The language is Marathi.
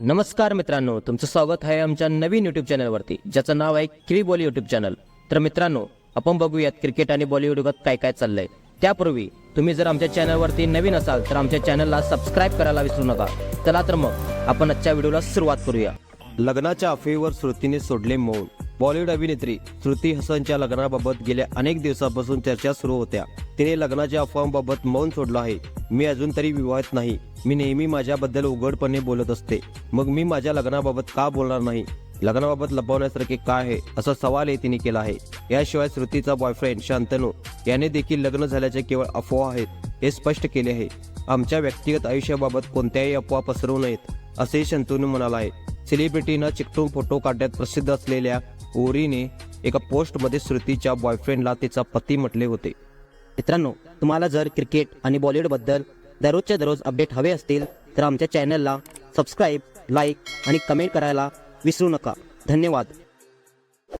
नमस्कार मित्रांनो तुमचं स्वागत आहे आमच्या नवीन युट्यूब चॅनलवरती ज्याचं नाव आहे क्री बॉली युट्यूब चॅनल तर मित्रांनो आपण बघूयात क्रिकेट आणि बॉलिवूड युगात काय काय चाललंय. त्यापूर्वी तुम्ही जर आमच्या चॅनलवरती नवीन असाल तर आमच्या चॅनलला सबस्क्राईब करायला विसरू नका. चला तर मग आपण आजच्या व्हिडिओला सुरुवात करूया. लग्नाच्या अफेवर श्रुतीने सोडले मौन बॉलिवूड अभिनेत्री श्रुती हसनच्या लग्नाबाबत गेल्या अनेक दिवसापासून चर्चा सुरू होत्या. तिने लग्नाच्या अफवांबाबत मौन सोडलं आहे. मी अजून तरी विवाहित नाही. मी नेहमी माझ्याबद्दल उघडपणे बोलत असते. मग मी माझ्या लग्नाबाबत का बोलणार नाही? लग्नाबाबत लपवण्यासारखे काय आहे? असा सवालही तिने केला आहे. याशिवाय श्रुतीचा बॉयफ्रेंड शांतनू याने देखील लग्न झाल्याचे केवळ अफवा आहेत हे स्पष्ट केले आहे. आमच्या व्यक्तिगत आयुष्याबाबत कोणत्याही अफवा पसरवू नयेत असेही शंतनू म्हणाला आहे सेलिब्रिटीनं चिकटून फोटो काढण्यात प्रसिद्ध असलेल्या ओरीने एका पोस्टमध्ये श्रुतीच्या बॉयफ्रेंडला तिचा पती म्हटले होते. मित्रांनो तुम्हाला जर क्रिकेट आणि बॉलिवूडबद्दल दररोजच्या दररोज अपडेट हवे असतील तर आमच्या चॅनलला सबस्क्राईब लाईक आणि कमेंट करायला विसरू नका. धन्यवाद.